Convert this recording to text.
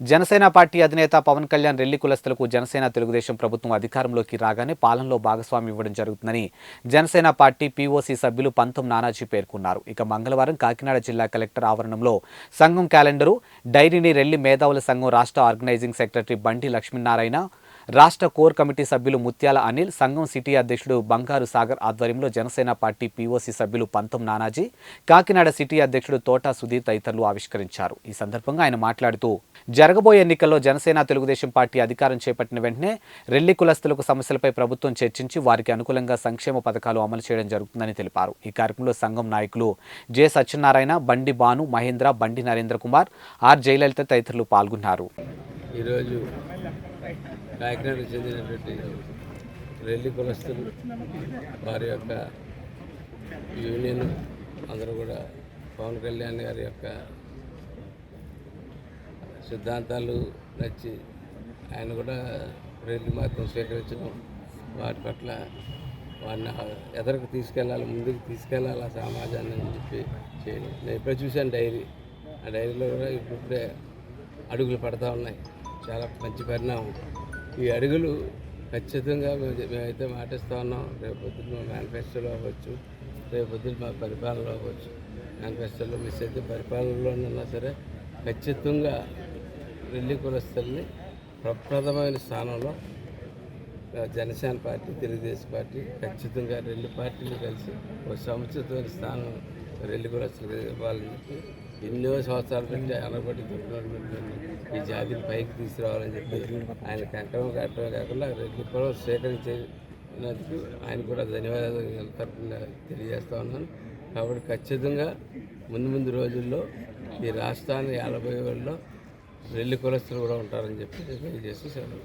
Janasena party అధినేత పవన్ కళ్యాణ్ రెల్లి కులస్తులకు జనసేన తెలుగుదేశం ప్రభుత్వం అధికారంలోకి రాగానే పాలనలో భాగస్వామి ఇవ్వడం జరుగుతుందని జనసేన పార్టీ పీఓసీ సభ్యులు పంతం నానాజీ పేర్కొన్నారు. ఇక మంగళవారం కాకినాడ జిల్లా కలెక్టర్ ఆవరణంలో సంఘం క్యాలెండరు డైరీని రెల్లి మేధావుల సంఘం రాష్ట్ర ఆర్గనైజింగ్ సెక్రటరీ బండి లక్ష్మీనారాయణ రాష్ట్ర కోర్ కమిటీ సభ్యులు ముత్యాల అనిల్ సంఘం సిటీ అధ్యక్షుడు బంగారు సాగర్ ఆధ్వర్యంలో జనసేన పార్టీ పీఓసీ సభ్యులు పంతం నానాజీ కాకినాడ సిటీ అధ్యక్షుడు తోటా సుధీర్ తదితరులు ఆవిష్కరించారు. ఈ సందర్భంగా ఆయన మాట్లాడుతూ జరగబోయే ఎన్నికల్లో జనసేన తెలుగుదేశం పార్టీ అధికారం చేపట్టిన వెంటనే రెల్లి కులస్తులకు సమస్యలపై ప్రభుత్వం చర్చించి వారికి అనుకూలంగా సంక్షేమ పథకాలు అమలు చేయడం జరుగుతుందని తెలిపారు. ఈ కార్యక్రమంలో సంఘం నాయకులు జె సత్యనారాయణ బండి బాను మహేంద్ర బండి నరేంద్ర కుమార్ ఆర్ జయలలిత తదితరులు పాల్గొన్నారు. ఈరోజు కాకినాడకు చెందినటువంటి రెల్లి కులస్తులు వారి యొక్క యూనియన్ అందరూ కూడా పవన్ కళ్యాణ్ గారి యొక్క సిద్ధాంతాలు నచ్చి ఆయన కూడా రెల్లి మాత్రం స్వీకరించడం వాటి పట్ల వాడిని ఎదరకు తీసుకెళ్ళాలి ముందుకు తీసుకెళ్ళాలి ఆ సమాజాన్ని అని చెప్పి చేయడం. నేను ఇప్పుడే చూశాను డైరీ. ఆ డైరీలో కూడా ఇప్పుడే అడుగులు పడతా ఉన్నాయి. చాలా మంచి పరిణామం. ఈ అడుగులు ఖచ్చితంగా మేమైతే మాటిస్తూ ఉన్నాం. రేపు పొద్దున్న మా మేనిఫెస్టోలో అవ్వచ్చు. రేపు పొద్దున్న మా పరిపాలనలో అవ్వచ్చు. మేనిఫెస్టోలో మిస్ అయితే పరిపాలనలోనన్నా సరే ఖచ్చితంగా రెల్లి కులస్తుల్ని ప్రప్రథమైన స్థానంలో జనసేన పార్టీ తెలుగుదేశం పార్టీ ఖచ్చితంగా రెండు పార్టీలు కలిసి ఒక సముచితమైన స్థానం రెల్లి కూడా ఇవ్వాలని చెప్పి ఎన్నో సంవత్సరాల నుంచి అనబడి తొక్కినటువంటి ఈ జాతిని పైకి తీసుకురావాలని చెప్పి ఆయన కంకణం కట్టడం కాకుండా రెండు కూడా స్వీకరించేందుకు ఆయన కూడా ధన్యవాదాలు తరఫున తెలియజేస్తా ఉన్నాను. కాబట్టి ఖచ్చితంగా ముందు ముందు రోజుల్లో ఈ రాష్ట్రాన్ని యాభై వేలలో రెల్లి కులస్తులు కూడా ఉంటారని చెప్పి తెలియజేస్తూ సెలవు.